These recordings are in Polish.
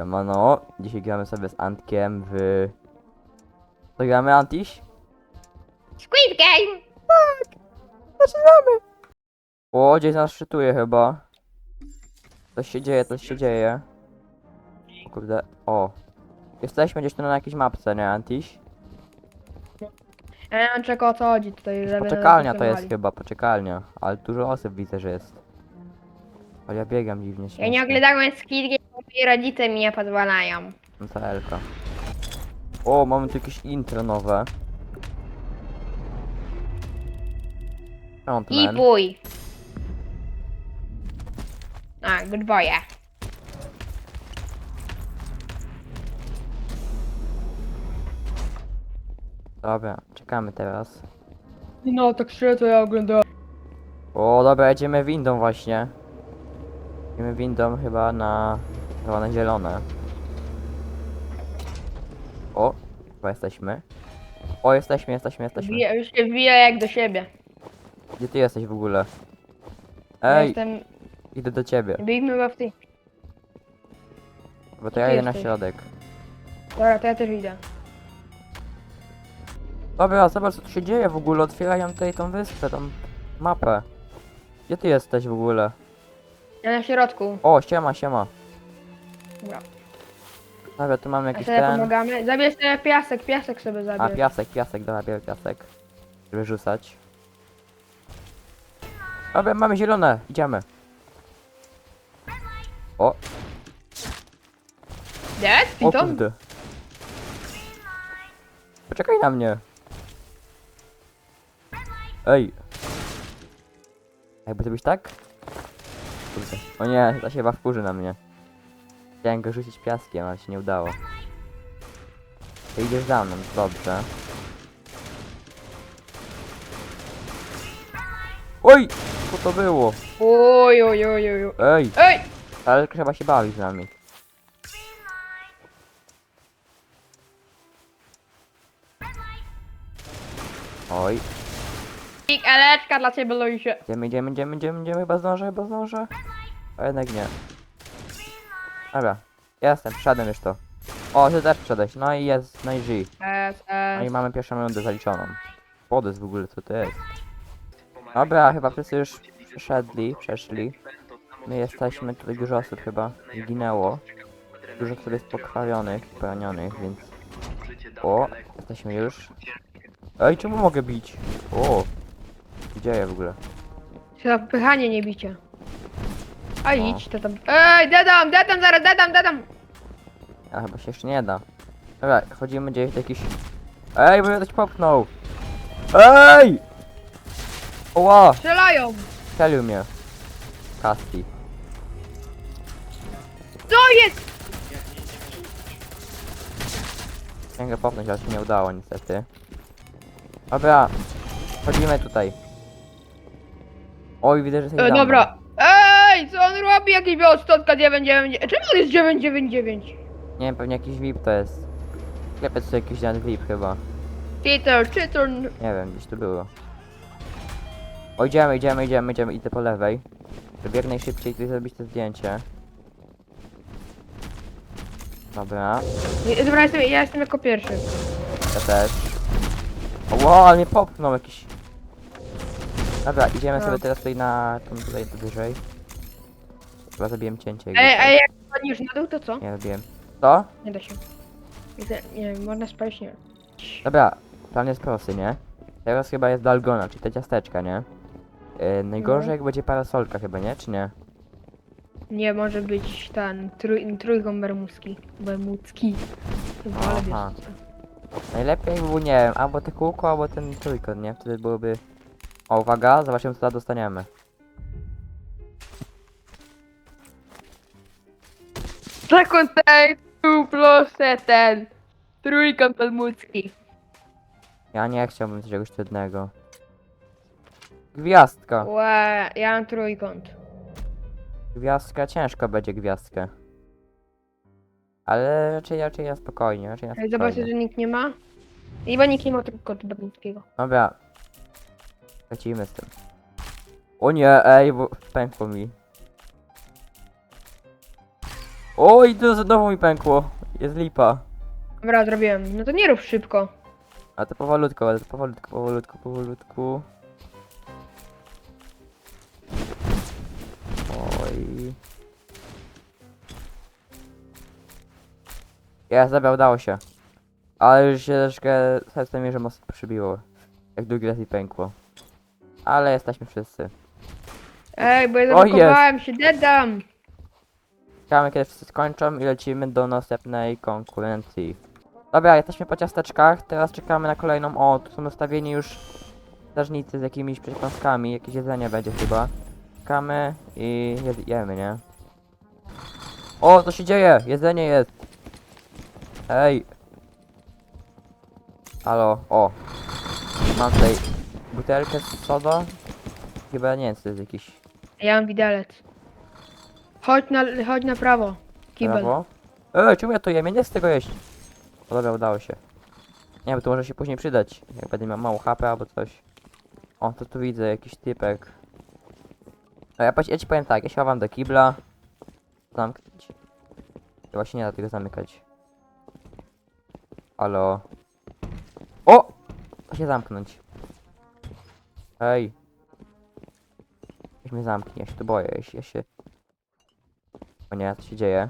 Siemano, dzisiaj gramy sobie z Antkiem w... Co gramy, Antiś? Squid Game! Zaczynamy! O, gdzieś nas szczytuje chyba. Coś się dzieje, coś się dzieje. O kurde, o. Jesteśmy gdzieś tu na jakiejś mapce, nie, Antiś? Ja nie wiem czego o co chodzi tutaj. żeby Poczekalnia to jest chyba, poczekalnia. Ale dużo osób widzę, że jest. O, ja biegam dziwnie Ja nie oglądałem Squid Game, moi rodzice mi nie pozwalają. No to Elka. O, mamy tu jakieś intro nowe. I Frontman. bój. A, good boye. Dobra, czekamy teraz. No, tak szczerze to ja oglądałem. O, dobra, jedziemy windą właśnie. Jedziemy windą chyba na... chyba na zielone. O, chyba jesteśmy. O, jesteśmy, jesteśmy, jesteśmy. Wbija, już się wbija jak do siebie. Gdzie ty jesteś w ogóle? Ja Ej, Jestem... idę do ciebie. Bijmy go w ty. Bo to Gdzie ja ty idę na jesteś? środek. Dobra, to ja też idę. Dobra, zobacz co tu się dzieje w ogóle. Otwierają tutaj tą wyspę, tą mapę. Gdzie ty jesteś w ogóle? Ja na środku. O, siema, siema. Dobra. Dobra, tu mamy A jakiś sobie ten... pomagamy. Zabierz sobie piasek, piasek sobie A, zabierz. piasek, piasek, dobra, biorę piasek. Żeby rzucać. Dobra, mamy zielone, idziemy. O, Dead? o Piton? kurde. Poczekaj na mnie. Ej. Jakby to być tak? Kurde. O nie, to się chyba wkurzy na mnie. Chciałem go rzucić piaskiem, ale się nie udało. Ty idziesz za mną, dobrze. Oj! Co to było? Oj, oj, oj, oj. oj. Ej! Ej! Ale chyba się bawi z nami. Oj, eleczka dla ciebie, Luisie. idziemy, idziemy, idziemy, idziemy, idziemy, chyba zdążę, chyba zdążę. A jednak nie. Dobra, jestem, przyszedłem już to. O, ty też przyszedłeś, no i jest, no i. S, No i S. mamy pierwszą rundę zaliczoną. Podys w ogóle, co to jest? Dobra, chyba wszyscy już przeszedli, przeszli. My jesteśmy, tutaj dużo osób chyba zginęło. Dużo osób jest pokrwawionych, poranionych, więc... O, jesteśmy już. Ej, czemu mogę bić? O, co dzieje w ogóle? Zapychanie, nie bicie. A No. idź, to tam. Ej, dedam, dedam, zaraz, dedam, dedam. A chyba się jeszcze nie da. Dobra, chodzimy gdzieś do jakiś... Ej, bo mnie ktoś popchnął! Ej! Oła! Strzelają. Strzelił mnie. Kasti. Co jest? Chciałem go popchnąć, ale się nie udało niestety. Dobra, chodzimy tutaj. Oj, widzę, że jesteś E, dobra. Ej, co on robi? Jakiś był odstotka 999. Czemu on jest 999? Nie wiem, pewnie jakiś VIP to jest. Sklepiec to jakiś ten VIP chyba. Cheater, cheater. Nie wiem, gdzieś tu było. O, idziemy, idziemy, idziemy, idziemy, idę po lewej. Jak najszybciej tutaj zrobić to zdjęcie. Dobra, Nie, Dobra, jestem, ja jestem jako pierwszy. ja też. O, wow, ale mnie popchnął jakiś. Dobra, idziemy No. sobie teraz tutaj na... tam tutaj wyżej. Chyba zabiłem cięcie. Ej, ej, jak padniesz na dół, to co? Nie robiłem. Co? Nie da się. Widzę, nie wiem, można spalić, nie. Dobra, plan jest prosty, nie? Teraz chyba jest dalgona, czyli te ciasteczka, nie? Yy, najgorzej No. jak będzie parasolka chyba, nie? Czy nie? Nie, może być ten trój, trójkąt bermudzki. Bermudzki. Chyba, ale Aha. wiesz. Najlepiej by było, nie wiem, albo te kółko, albo ten trójkąt, nie? Wtedy byłoby... O, uwaga, zobaczymy co tam dostaniemy. Take, two plus ten. Trójkąt bermudzki. Ja nie chciałbym czegoś trudnego. Gwiazdka. Łe, ja mam trójkąt. Gwiazdka, ciężko będzie gwiazdkę. Ale raczej, raczej ja spokojnie, raczej ja spokojnie. że nikt nie ma. Chyba nikt nie ma trójkątu bermudzkiego. Dobra. Lecimy z tym. O nie, ej, bo pękło mi. Oj, to znowu mi pękło. Jest lipa. Dobra, zrobiłem. No to nie rób szybko. A to powolutku, ale to powolutku, powolutku, powolutku. Oj. Jest, dobra, udało się. Ale już się troszkę serce mi, że mocno przybiło. Jak drugi raz i pękło. Ale jesteśmy wszyscy. Ej, bo ja zablokowałem się, dedam! Czekamy kiedy wszyscy skończą i lecimy do następnej konkurencji. Dobra, jesteśmy po ciasteczkach, teraz czekamy na kolejną. O, tu są ustawieni już strażnicy z jakimiś przekąskami, jakieś jedzenie będzie chyba. Czekamy i jemy, nie? O, co się dzieje? Jedzenie jest! Hej! Halo, o! Mam tutaj butelkę z soda. Chyba nie wiem, co to jest jakiś Ja mam widelec. Chodź na, chodź na prawo. Kibel. Ej, czemu ja to jem? Ja nie chcę tego jeść. O, dobra, udało się. Nie wiem, to może się później przydać. Jak będę miał mało HP albo coś. O, to tu widzę jakiś typek. No ja, ja ci powiem tak, ja się chowam do kibla. Zamknąć. Chyba się nie da tego zamykać. Halo. O! Da się zamknąć. Ej. Weź mnie zamknij, ja się tu boję, ja się, ja się... O nie, co się dzieje?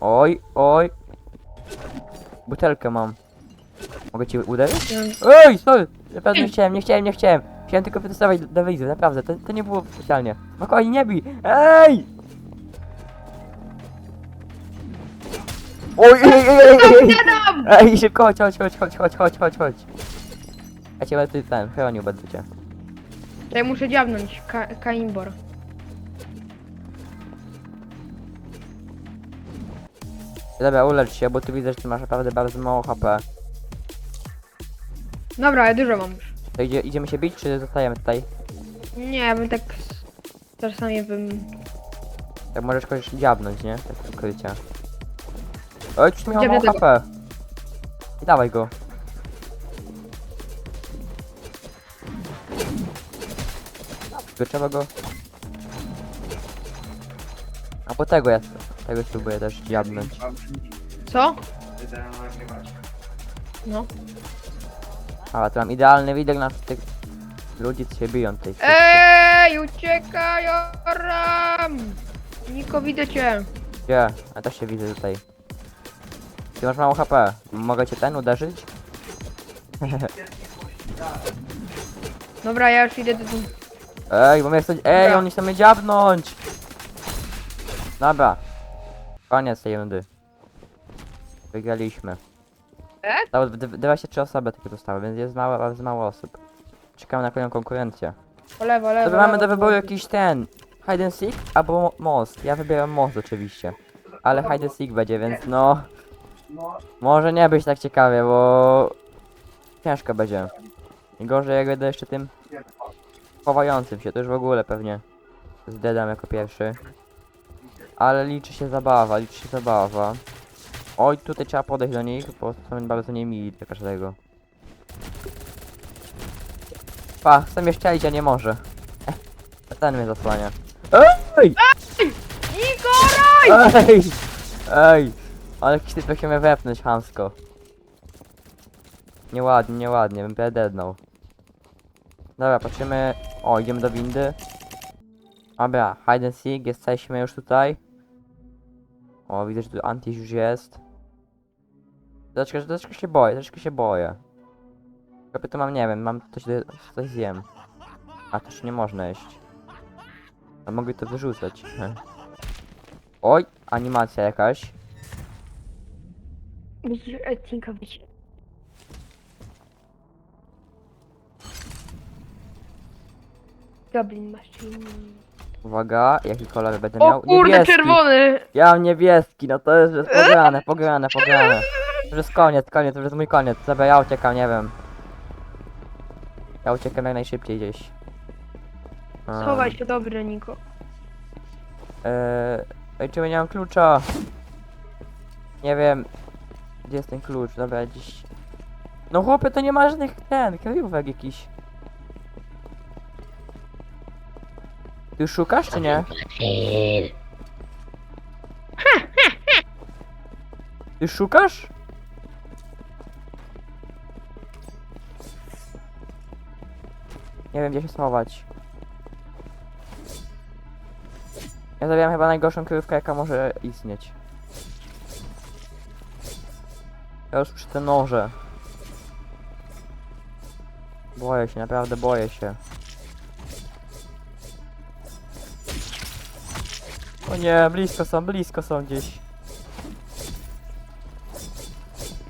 Oj, oj. Butelkę mam. Mogę ci uderzyć? Ej, sorry! Naprawdę nie chciałem, nie chciałem, nie chciałem. Chciałem tylko wytestować do widzów, naprawdę, to, to nie było specjalnie. Spokojnie, nie bij! Ej! Oj, ej, ej, ej, ej, ej! Szybko, chodź, chodź, chodź, chodź, chodź, chodź, chodź, chodź. Ja cię będę ten, chronił będę cię. Ja muszę dziabnąć. Ka kaimbor. Dobra, ulecz się, bo tu widzę, że ty masz naprawdę bardzo mało HP. Dobra, ja dużo mam już. To idzie, idziemy się bić, czy zostajemy tutaj? Nie, ja bym tak... Czasami bym... Tak możesz kogoś dziabnąć, nie? Tak ukrycia. Oj, już Dziabnę mało tego. HP. I dawaj go. Tylko trzeba go... A po tego ja tego spróbuję też dziabnąć. Co? No. Ale tu mam idealny widok na tych ludzi, co się biją wszyscy. Ej, uciekaj, oram! Niko, widzę cię. Gdzie? Ja też się widzę tutaj. Ty masz mało HP. Mogę cię ten uderzyć? Dobra, ja już idę do... Ej, bo mnie chcą... Ej, Dobra. oni chcą mnie dziabnąć! Dobra. Koniec tej rundy. Wygraliśmy. D- d- 23 osoby tylko zostały, więc jest mało, bardzo mało osób. Czekamy na kolejną konkurencję. Po lewo, lewo, Dobra, mamy lewo, do wyboru lewo. jakiś ten... Hide and seek albo mo- most. Ja wybieram most oczywiście. Ale hide and seek będzie, więc no... Może nie być tak ciekawie, bo... Ciężko będzie. I gorzej jak będę jeszcze tym... Chowającym się, to już w ogóle pewnie... Zdedam jako pierwszy. Ale liczy się zabawa, liczy się zabawa. Oj, tutaj trzeba podejść do nich, bo są bardzo niemili dla każdego. Pa, chce mnie szczelić, a nie może. Ten mnie zasłania. Ej! Niko, Ej! Ej! Ale jakiś typ chciał mnie wepnąć chamsko. Nieładnie, nieładnie, bym pedednął. Dobra, patrzymy. O, idziemy do windy. Dobra, hide and seek, jesteśmy już tutaj. O, widzę, że tu Antis już jest. Troszeczkę, troszeczkę się boję, troszeczkę się boję. Kopy to mam, nie wiem, mam coś, coś zjem. A, też nie można jeść. A mogę to wyrzucać. Oj, animacja jakaś. Być. Goblin Machine. Uwaga, jaki kolor będę O miał? kurde, niebieski. czerwony! Ja mam niebieski, no to jest już pograne, pograne, pograne. To już jest koniec, koniec, to już jest mój koniec. Dobra, ja uciekam, nie wiem. Ja uciekam jak najszybciej gdzieś. Schowaj się, dobry, Niko. Eee, ej, czemu nie mam klucza? Nie wiem. Gdzie jest ten klucz? Dobra, gdzieś... No chłopie, to nie ma żadnych ten, kryjówek jakiś. Ty już szukasz, czy nie? Ty szukasz? Nie wiem gdzie się schować. Ja zabieram chyba najgorszą kryjówkę jaka może istnieć. Ja już przy te noże. Boję się, naprawdę boję się. O nie, blisko są, blisko są gdzieś.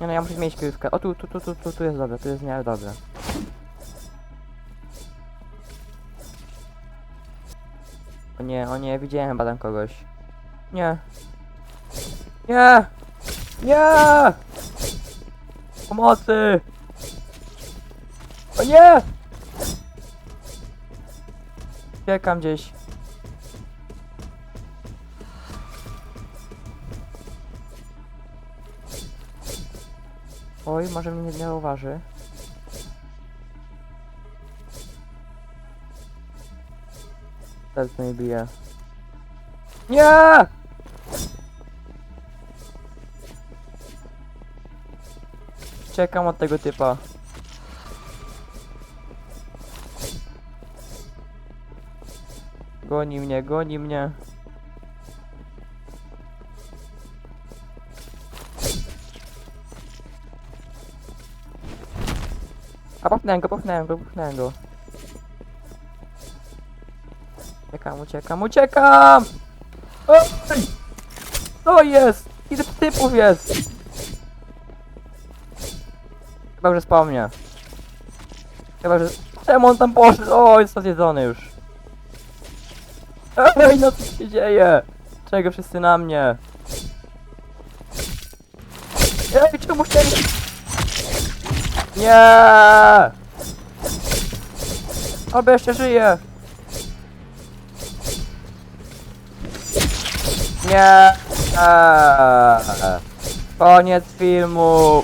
Nie no, ja muszę mieć kryjówkę. O tu, tu, tu, tu, tu, tu jest dobre, tu jest miarę dobre. O nie, o nie, widziałem chyba tam kogoś. Nie. Nie! Nie! Pomocy! O nie! Uciekam gdzieś. Oj, może mnie nie zauważy. Teraz mnie bije. Nie! Czekam od tego typa. Goni mnie, goni mnie. A popchnąłem go, popchnąłem go, popchnąłem go. Uciekam, uciekam, uciekam! Oj! Co jest? Ile typów jest? Chyba, że spał mnie. Chyba, że... Czemu on tam poszedł? O, jest zjedzony już. Ej, no co się dzieje? Czego wszyscy na mnie? Ej, czemu się... Nie! Oby jeszcze żyje! Nie! Koniec filmu!